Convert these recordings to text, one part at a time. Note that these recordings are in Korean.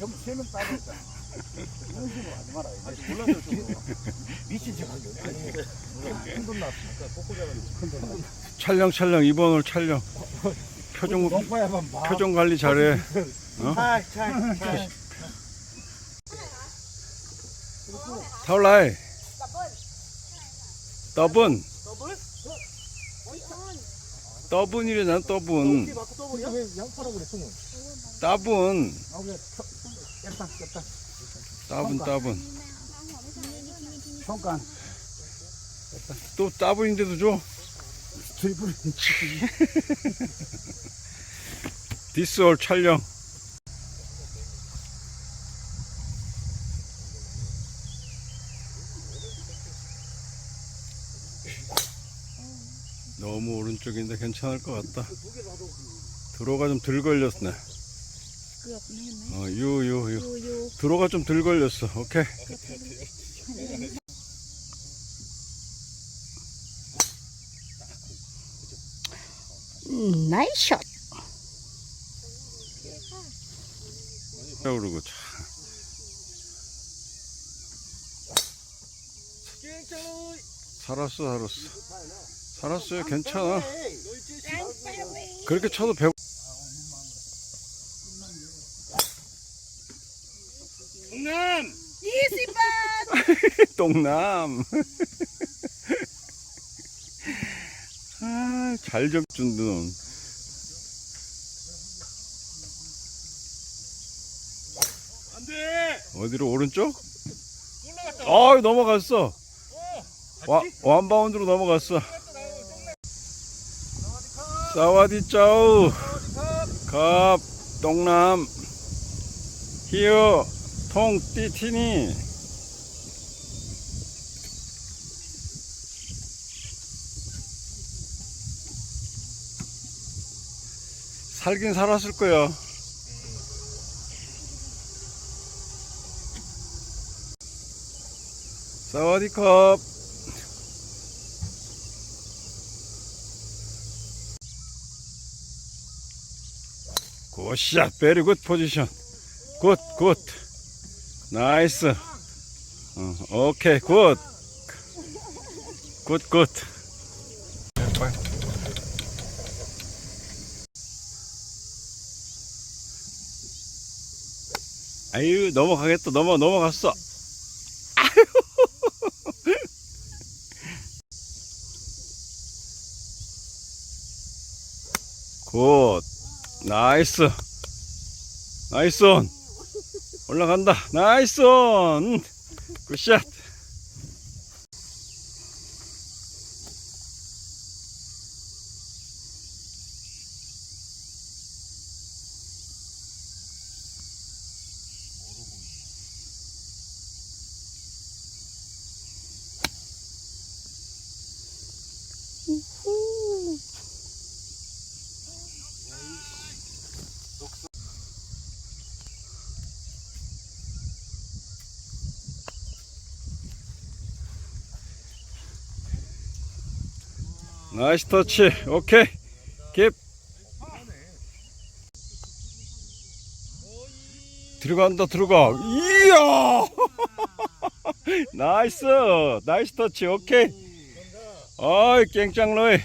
전부 세명 따로 있잖아. 이런 식으로 하지 마라. 아직 몰라서 미친 척 하기 아니 큰돈 났으니까 꼬꼬자가지고 큰돈 났어. 촬영 촬영 이번을 촬영 표정 농파야만 봐. 표정 관리 잘해 어? 차, 차, 차. 타올라이 떠분 왜 양파라고 그랬어? 따분 아, 그 래. 깼다, 깼다. 따분 따분 손간. 또 따분인데도 줘 트리플. 디스올 촬영 너무 오른쪽인데 괜찮을 것 같다 들어가 좀 덜 걸렸네 그 옆에 있네. 어, 유, 유, 유. 요요. 들어가 좀 덜 걸렸어. 오케이. 음, 나이스 샷. 그러고 자. 살았어, 살았어. 살았어요. 괜찮아. 그렇게 쳐도 배고 동남! 20번! 동남. 아, 잘 접준 눈. 안 돼! 어디로 오른쪽? 올라갔다. 아, 넘어갔어. 와, 원바운드로 넘어갔어. 사와디짜우. 갑, 동남. 히어. 통, 띠티니. 살긴 살았을 거야. 사와디컵. 굿샷, 베리 굿 포지션. 굿, 굿. 나이스. 어, 오케이, 굿. 굿, 굿. 아유, 넘어가겠다. 넘어, 넘어갔어. 굿. 나이스. 나이스 온. 올라간다. 나이스 온. 굿샷. 나이스 터치. 오케이. 깁. 들어간다, 들어가. 이야! 나이스. 나이스 터치. 오케이. 어이, 깽짱로이.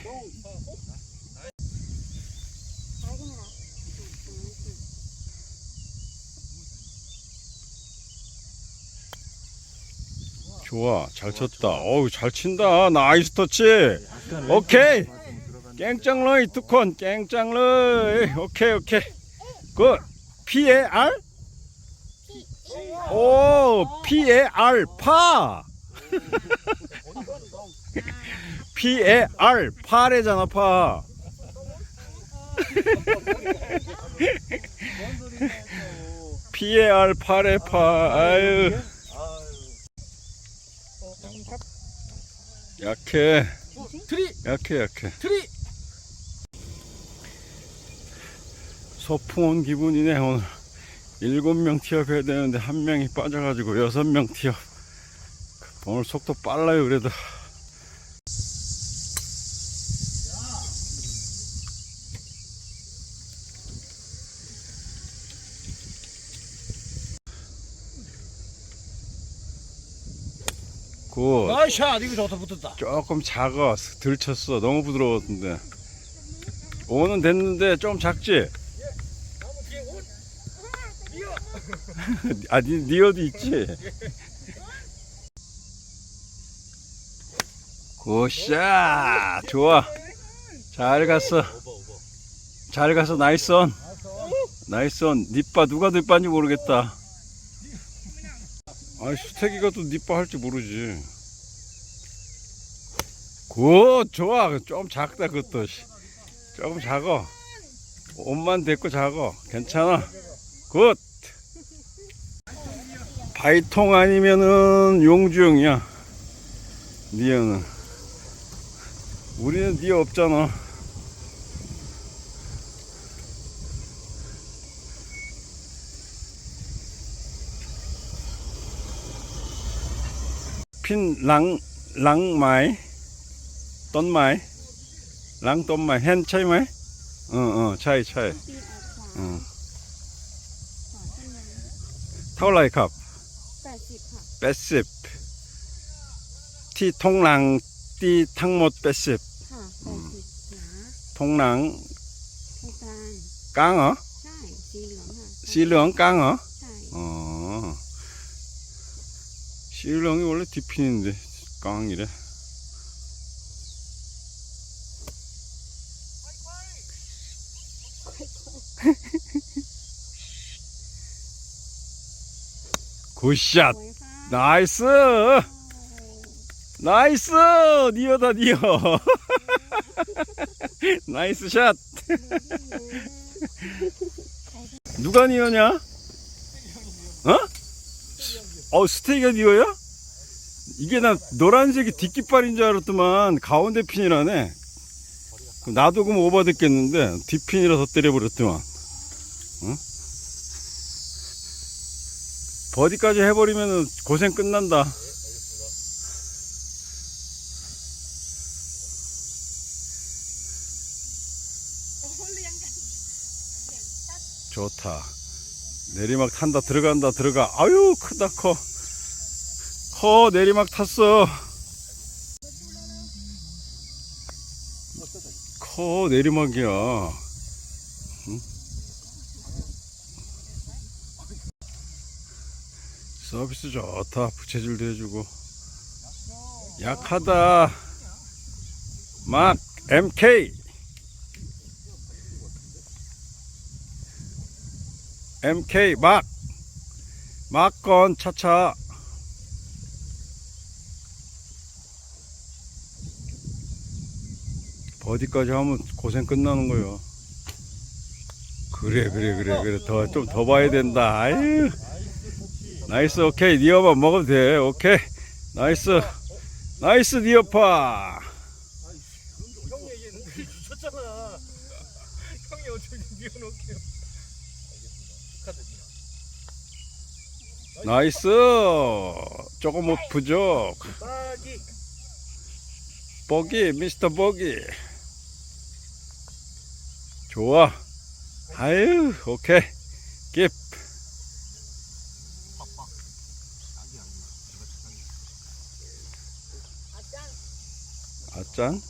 좋아. 잘 쳤다. 어우, 잘 친다. 나이스 터치. 오케이. 깽짱러이 투콘 깽짱러이. 오케이 오케이. 굿. P에 R? 오 P에 R 파. P에 R 파래잖아 파. P에 R 파래 파. 아유. 약해 트리! 약해 약해. 트리! 소풍 온 기분이네 오늘. 일곱 명 티업해야 되는데 한 명이 빠져가지고 여섯 명 티업. 오늘 속도 빨라요 그래도 굿. 나이샷 이거 좋다 붙었다 조금 작아. 덜 쳤어. 너무 부드러웠는데. 오는 됐는데 좀 작지? 아, 니, 니어도 있지? 굿샷! 좋아. 잘 갔어. 잘 갔어. 나이스 온. 나이스 온. 니빠, 누가 니빠인지 모르겠다. 아, 수태기가 또 니빠 할지 모르지. 굿! 좋아. 좀 작다, 그것도. 씨. 조금 작어. 옷만 됐고 작어. 괜찮아. 굿! 바이통 아니면은 용주형이야. 니어는. 우리는 니어 없잖아. พินหลังหลังไม้ต้นไม้หลังต้นไม้เห็นใช่ไหมเออเออใช่ใช่อืเท่าไหร่ครับแปดสิบแปดสิบที่ทงหลังที่ทั้งหมดแปดสิบทงหลังกลางเหรอใช่สีเหลืองสีเหลืองกลางเหรอ 일렁이 원래 디핀인데 깡이래. 굿샷! 나이스! 나이스! 니어다 니어. 나이스 샷! 누가 니어냐? 어? 어 스테이가 니어야? 이게 나 노란색이 뒷깃발인 줄 알았더만 가운데 핀이라네 나도 그럼 오버 됐겠는데 뒷핀이라서 때려버렸더만 어? 버디까지 해버리면 고생 끝난다 좋다. 내리막 탄다, 들어간다, 들어가. 아유, 크다, 커. 커, 내리막 탔어. 커, 내리막이야. 응? 서비스 좋다. 부채질도 해주고. 약하다. 막, MK. MK 막. 막건 차차. 버디까지 하면 고생 끝나는 거요. 그래 그래 그래 그래. 더 좀 더 봐야 된다. 아유. 나이스 오케이. 니어파 먹어도 돼. 오케이. 나이스. 나이스 니어파. 형이 얘기했는데 주셨잖아. 형이 어떻게 니어놓을게요 축하드립니다 나이스. 조금 못 부족 버기. 미스터 버기. 좋아. 아유 오케이. 깁 아짠.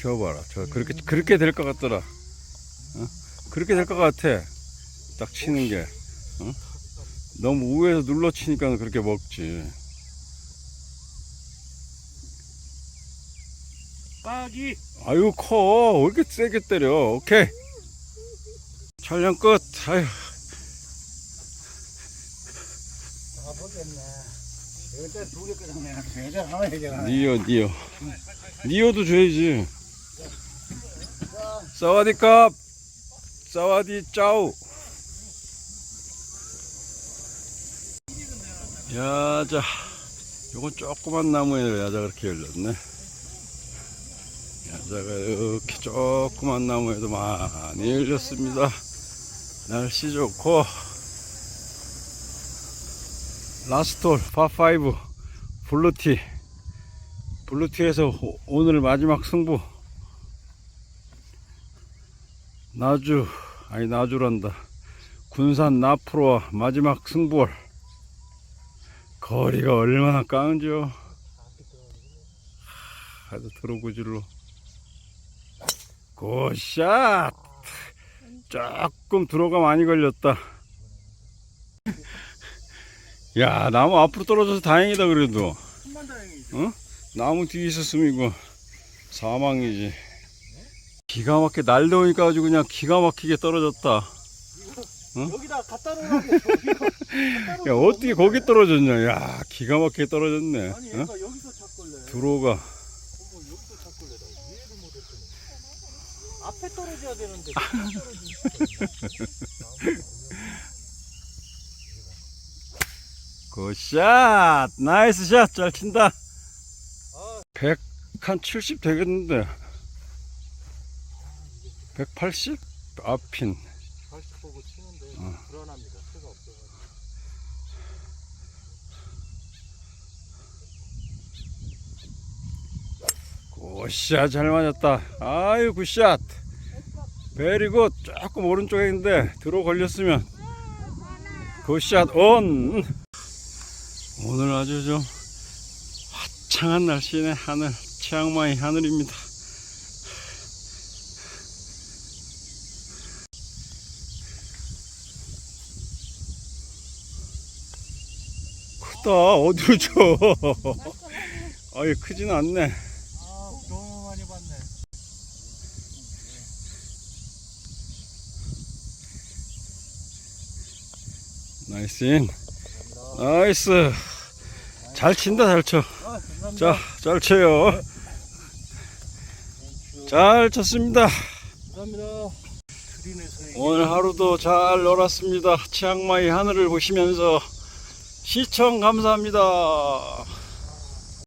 키워봐라. 저 그렇게 그렇게 될 것 같더라. 어? 그렇게 될 것 같아 딱 치는 게 어? 너무 우에서 눌러 치니까 그렇게 먹지. 빠기 아유, 커. 왜 이렇게 세게 때려. 오케이. 촬영 끝. 아 해결하네 니어, 니어. 니어도 줘야지. 사와디캅. 사와디 짜우. 야자. 요건 조그만 나무에 야자가 이렇게 열렸네. 야자가 이렇게 조그만 나무에도 많이 열렸습니다. 날씨 좋고. 라스톨 파5 블루티 블루티에서 오- 오늘 마지막 승부 나주 아니 나주란다. 군산 나프로와 마지막 승부월. 거리가 얼마나 까은지요? 아주 드로구질로. 굿샷! 조금 들어가 많이 걸렸다. 야 나무 앞으로 떨어져서 다행이다 그래도. 다행이지. 나무 뒤에 있었으면 이거 사망이지 기가 막히게 날 더우니까 아주 그냥 기가 막히게 떨어졌다 응? 여기다 갖다 놓으라고. 여기다 야 어떻게 거기 떨어졌냐 야 기가 막히게 떨어졌네 아니 어? 얘가 여기서 찾걸래. 들어가 어머 여기서 찾걸래. 나 이해를 못했더니. 앞에 떨어져야 되는데. 굿샷 나이스 샷 잘 친다 아. 100한 70 되겠는데 180 앞핀 다시 보고 치는데 어. 불안합니다. 채가 없어가지고. 굿샷 잘 맞았다. 아유 굿샷. 베리굿 조금 오른쪽에 있는데 들어 걸렸으면 굿샷 온 오늘 아주 좀 화창한 날씨네. 하늘 치앙마이 하늘입니다 크다 어디로 줘 아예 크진 않네. 봤네. 나이스 인 나이스. 잘 친다 잘 쳐. 아 감사합니다. 자잘 쳐요. 잘 쳤습니다 감사합니다. 오늘 하루도 잘 놀았습니다. 치앙마이 하늘을 보시면서 시청 감사합니다